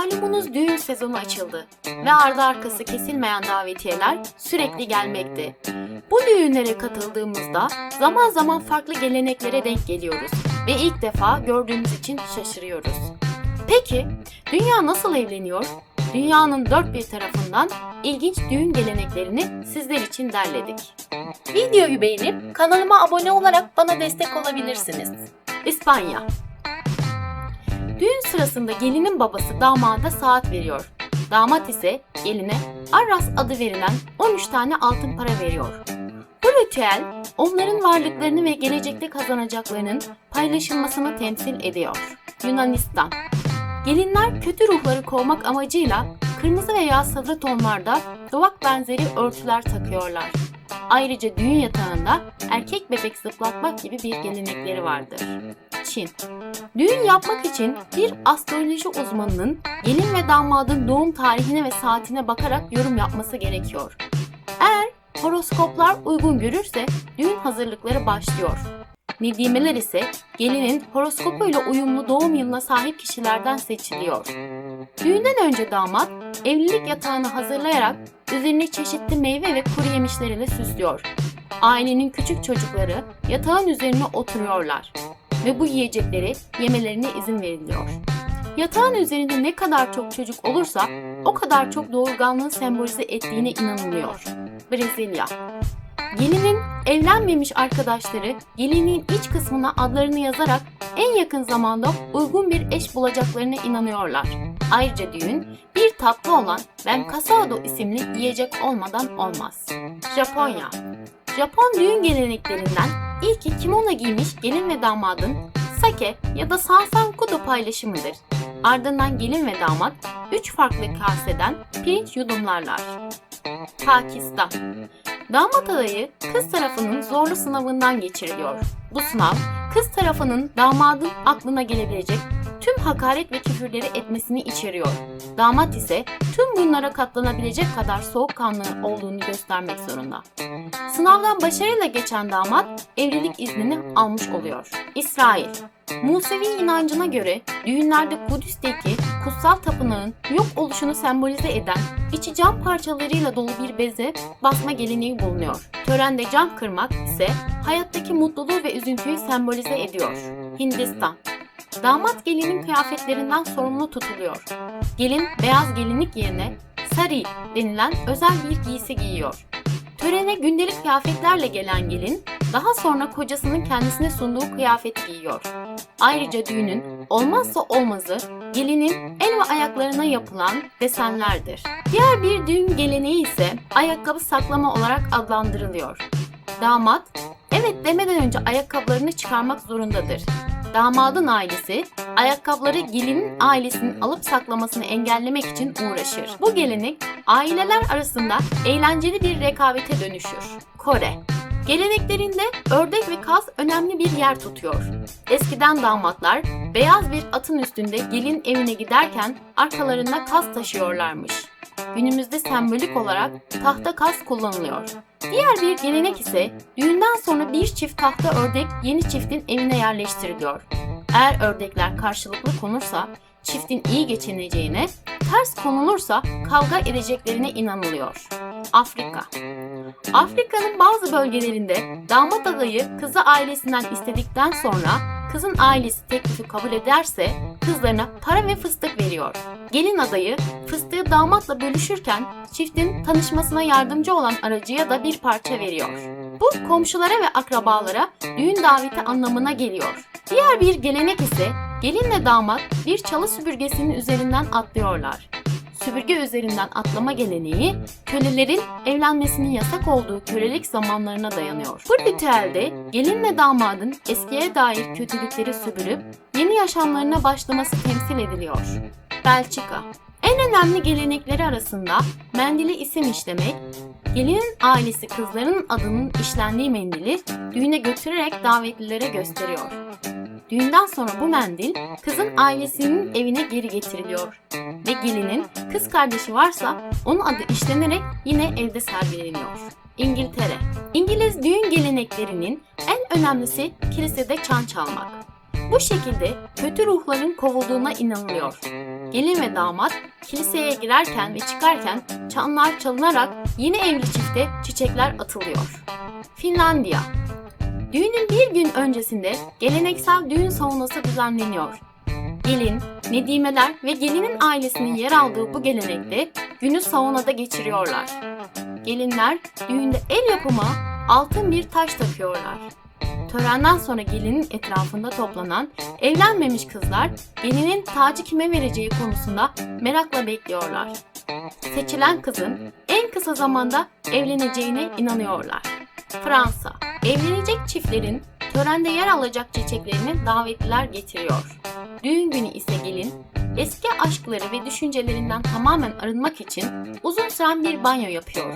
Malumunuz düğün sezonu açıldı ve ardı arkası kesilmeyen davetiyeler sürekli gelmekte. Bu düğünlere katıldığımızda zaman zaman farklı geleneklere denk geliyoruz ve ilk defa gördüğümüz için şaşırıyoruz. Peki dünya nasıl evleniyor? Dünyanın dört bir tarafından ilginç düğün geleneklerini sizler için derledik. Videoyu beğenip kanalıma abone olarak bana destek olabilirsiniz. İspanya Düğün sırasında gelinin babası damada saat veriyor. Damat ise geline arras adı verilen 13 tane altın para veriyor. Bu ritüel onların varlıklarını ve gelecekte kazanacaklarının paylaşılmasını temsil ediyor. Yunanistan Gelinler kötü ruhları kovmak amacıyla kırmızı veya sarı tonlarda duvak benzeri örtüler takıyorlar. Ayrıca düğün yatağında erkek bebek zıplatmak gibi bir gelenekleri vardır. Çin Düğün yapmak için bir astroloji uzmanının gelin ve damadın doğum tarihine ve saatine bakarak yorum yapması gerekiyor. Eğer horoskoplar uygun görürse düğün hazırlıkları başlıyor. Nedimeler ise gelinin horoskopuyla uyumlu doğum yılına sahip kişilerden seçiliyor. Düğünden önce damat evlilik yatağını hazırlayarak üzerine çeşitli meyve ve kuru yemişlerle süslüyor. Ailenin küçük çocukları yatağın üzerine oturuyorlar ve bu yiyecekleri yemelerine izin veriliyor. Yatağın üzerinde ne kadar çok çocuk olursa o kadar çok doğurganlığı sembolize ettiğine inanılıyor. Brezilya Gelinin evlenmemiş arkadaşları gelinin iç kısmına adlarını yazarak en yakın zamanda uygun bir eş bulacaklarına inanıyorlar. Ayrıca düğün bir tatlı olan Ben Casado isimli yiyecek olmadan olmaz. Japonya Japon düğün geleneklerinden ilki kimono giymiş gelin ve damadın sake ya da sansankudo paylaşımıdır. Ardından gelin ve damat üç farklı kaseden pirinç yudumlarlar. Pakistan Damat adayı kız tarafının zorlu sınavından geçiriliyor. Bu sınav kız tarafının damadın aklına gelebilecek tüm hakaret ve küfürleri etmesini içeriyor. Damat ise tüm bunlara katlanabilecek kadar soğukkanlı olduğunu göstermek zorunda. Sınavdan başarıyla geçen damat evlilik iznini almış oluyor. İsrail Musevi inancına göre düğünlerde Kudüs'teki kutsal tapınağın yok oluşunu sembolize eden içi cam parçalarıyla dolu bir beze basma geleneği bulunuyor. Törende cam kırmak ise hayattaki mutluluğu ve üzüntüyü sembolize ediyor. Hindistan Damat gelinin kıyafetlerinden sorumlu tutuluyor. Gelin beyaz gelinlik yerine sari denilen özel bir giysi giyiyor. Törene gündelik kıyafetlerle gelen gelin daha sonra kocasının kendisine sunduğu kıyafet giyiyor. Ayrıca düğünün olmazsa olmazı gelinin el ve ayaklarına yapılan desenlerdir. Diğer bir düğün geleneği ise ayakkabı saklama olarak adlandırılıyor. Damat evet demeden önce ayakkabılarını çıkarmak zorundadır. Damadın ailesi ayakkabıları gelinin ailesinin alıp saklamasını engellemek için uğraşır. Bu gelenek aileler arasında eğlenceli bir rekabete dönüşür. Kore Geleneklerinde ördek ve kaz önemli bir yer tutuyor. Eskiden damatlar beyaz bir atın üstünde gelin evine giderken arkalarında kaz taşıyorlarmış. Günümüzde sembolik olarak tahta kaz kullanılıyor. Diğer bir gelenek ise düğünden sonra bir çift tahta ördek yeni çiftin evine yerleştiriliyor. Eğer ördekler karşılıklı konursa çiftin iyi geçineceğine, ters konulursa kavga edeceklerine inanılıyor. Afrika Afrika'nın bazı bölgelerinde damat adayı kızı ailesinden istedikten sonra kızın ailesi teklifi kabul ederse kızlarına para ve fıstık veriyor. Gelin adayı fıstığı damatla bölüşürken çiftin tanışmasına yardımcı olan aracıya da bir parça veriyor. Bu komşulara ve akrabalara düğün daveti anlamına geliyor. Diğer bir gelenek ise gelinle damat bir çalı süpürgesinin üzerinden atlıyorlar süpürge üzerinden atlama geleneği kölelerin evlenmesinin yasak olduğu kölelik zamanlarına dayanıyor. Bu ritüelde gelinle damadın eskiye dair kötülükleri süpürüp yeni yaşamlarına başlaması temsil ediliyor. Belçika en önemli gelenekleri arasında mendili isim işlemek, gelinin ailesi kızların adının işlendiği mendili düğüne götürerek davetlilere gösteriyor. Düğünden sonra bu mendil kızın ailesinin evine geri getiriliyor ve gelinin kız kardeşi varsa onun adı işlenerek yine evde sergileniyor. İngiltere İngiliz düğün geleneklerinin en önemlisi kilisede çan çalmak. Bu şekilde kötü ruhların kovulduğuna inanılıyor. gelin ve damat kiliseye girerken ve çıkarken çanlar çalınarak yeni evli çifte çiçekler atılıyor. Finlandiya Düğünün bir gün öncesinde geleneksel düğün saunası düzenleniyor. Gelin, nedimeler ve gelinin ailesinin yer aldığı bu gelenekte günü saunada geçiriyorlar. Gelinler düğünde el yapımı altın bir taş takıyorlar. Törenden sonra gelinin etrafında toplanan evlenmemiş kızlar gelinin tacı kime vereceği konusunda merakla bekliyorlar. Seçilen kızın en kısa zamanda evleneceğine inanıyorlar. Fransa, evlenecek çiftlerin törende yer alacak çiçeklerini davetliler getiriyor. Düğün günü ise gelin eski aşkları ve düşüncelerinden tamamen arınmak için uzun süren bir banyo yapıyor.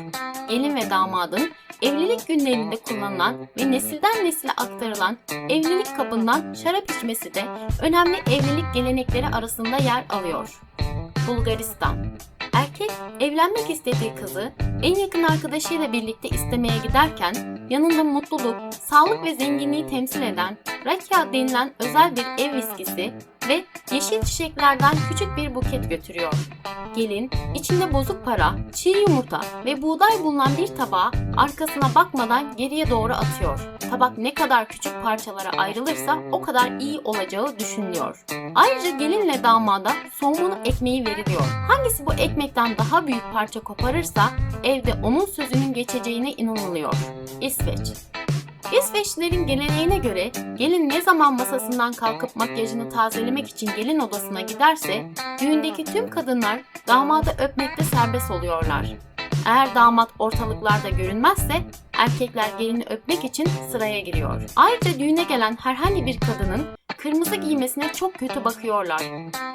Gelin ve damadın evlilik günlerinde kullanılan ve nesilden nesile aktarılan evlilik kabından şarap içmesi de önemli evlilik gelenekleri arasında yer alıyor. Bulgaristan Erkek evlenmek istediği kızı en yakın arkadaşıyla birlikte istemeye giderken yanında mutluluk, sağlık ve zenginliği temsil eden rakia denilen özel bir ev viskisi ve yeşil çiçeklerden küçük bir buket götürüyor. Gelin içinde bozuk para, çiğ yumurta ve buğday bulunan bir tabağı arkasına bakmadan geriye doğru atıyor. Tabak ne kadar küçük parçalara ayrılırsa o kadar iyi olacağı düşünülüyor. Ayrıca gelinle damada somunu ekmeği veriliyor. Hangisi bu ekmekten daha büyük parça koparırsa evde onun sözünün geçeceğine inanılıyor. İsveç İsveçlilerin geleneğine göre gelin ne zaman masasından kalkıp makyajını tazelemek için gelin odasına giderse düğündeki tüm kadınlar damadı öpmekte serbest oluyorlar. Eğer damat ortalıklarda görünmezse erkekler gelini öpmek için sıraya giriyor. Ayrıca düğüne gelen herhangi bir kadının kırmızı giymesine çok kötü bakıyorlar.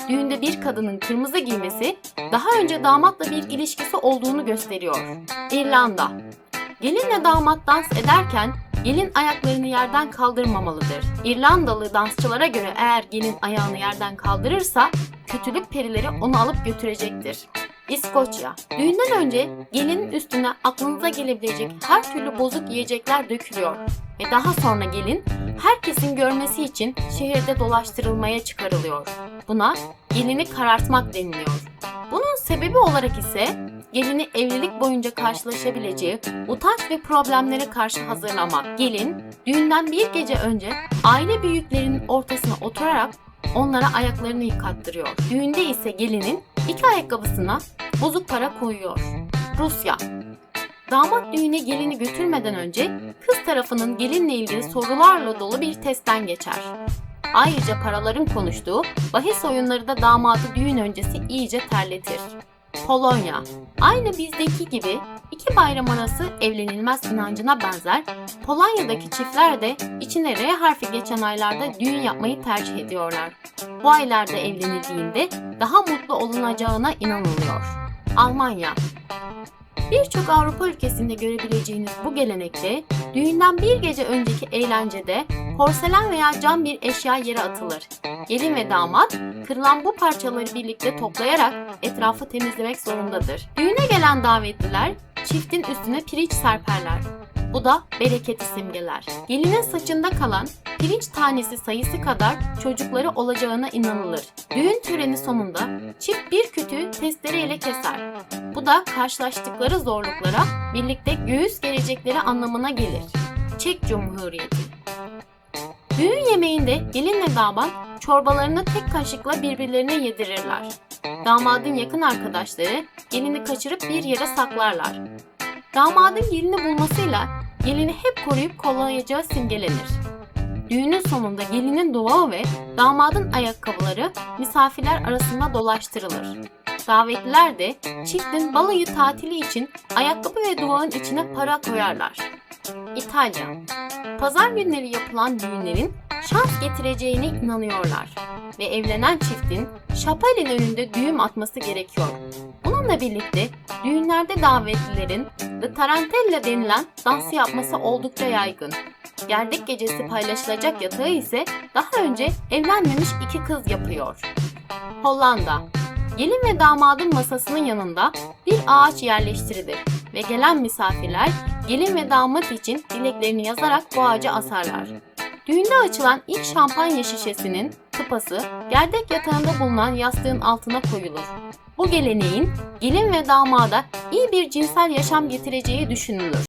Düğünde bir kadının kırmızı giymesi daha önce damatla bir ilişkisi olduğunu gösteriyor. İrlanda Gelinle damat dans ederken gelin ayaklarını yerden kaldırmamalıdır. İrlandalı dansçılara göre eğer gelin ayağını yerden kaldırırsa kötülük perileri onu alıp götürecektir. İskoçya. Düğünden önce gelinin üstüne aklınıza gelebilecek her türlü bozuk yiyecekler dökülüyor ve daha sonra gelin herkesin görmesi için şehirde dolaştırılmaya çıkarılıyor. Buna gelini karartmak deniliyor. Bunun sebebi olarak ise gelini evlilik boyunca karşılaşabileceği utanç ve problemlere karşı hazırlamak. Gelin düğünden bir gece önce aile büyüklerinin ortasına oturarak onlara ayaklarını yıkattırıyor. Düğünde ise gelinin iki ayakkabısına bozuk para koyuyor. Rusya Damat düğüne gelini götürmeden önce kız tarafının gelinle ilgili sorularla dolu bir testten geçer. Ayrıca paraların konuştuğu bahis oyunları da damadı düğün öncesi iyice terletir. Polonya Aynı bizdeki gibi iki bayram arası evlenilmez inancına benzer Polonya'daki çiftler de içine R harfi geçen aylarda düğün yapmayı tercih ediyorlar. Bu aylarda evlenildiğinde daha mutlu olunacağına inanılıyor. Almanya Birçok Avrupa ülkesinde görebileceğiniz bu gelenekte düğünden bir gece önceki eğlencede porselen veya cam bir eşya yere atılır. Gelin ve damat kırılan bu parçaları birlikte toplayarak etrafı temizlemek zorundadır. Düğüne gelen davetliler çiftin üstüne pirinç serperler. Bu da bereketi simgeler. Gelinin saçında kalan pirinç tanesi sayısı kadar çocukları olacağına inanılır. Düğün töreni sonunda çift bir kütüğü testereyle keser. Bu da karşılaştıkları zorluklara birlikte göğüs gelecekleri anlamına gelir. Çek Cumhuriyeti Düğün yemeğinde gelinle damat çorbalarını tek kaşıkla birbirlerine yedirirler. Damadın yakın arkadaşları gelini kaçırıp bir yere saklarlar. Damadın gelini bulmasıyla gelini hep koruyup kollayacağı simgelenir. Düğünün sonunda gelinin duağı ve damadın ayakkabıları misafirler arasında dolaştırılır. Davetliler de çiftin balayı tatili için ayakkabı ve duvağın içine para koyarlar. İtalya Pazar günleri yapılan düğünlerin şans getireceğine inanıyorlar ve evlenen çiftin şapelin önünde düğüm atması gerekiyor. Bununla birlikte düğünlerde davetlilerin The Tarantella denilen dansı yapması oldukça yaygın. Gerdek gecesi paylaşılacak yatağı ise daha önce evlenmemiş iki kız yapıyor. Hollanda Gelin ve damadın masasının yanında bir ağaç yerleştirilir ve gelen misafirler gelin ve damat için dileklerini yazarak bu ağaca asarlar. Düğünde açılan ilk şampanya şişesinin sopası gerdek yatağında bulunan yastığın altına koyulur. Bu geleneğin gelin ve damada iyi bir cinsel yaşam getireceği düşünülür.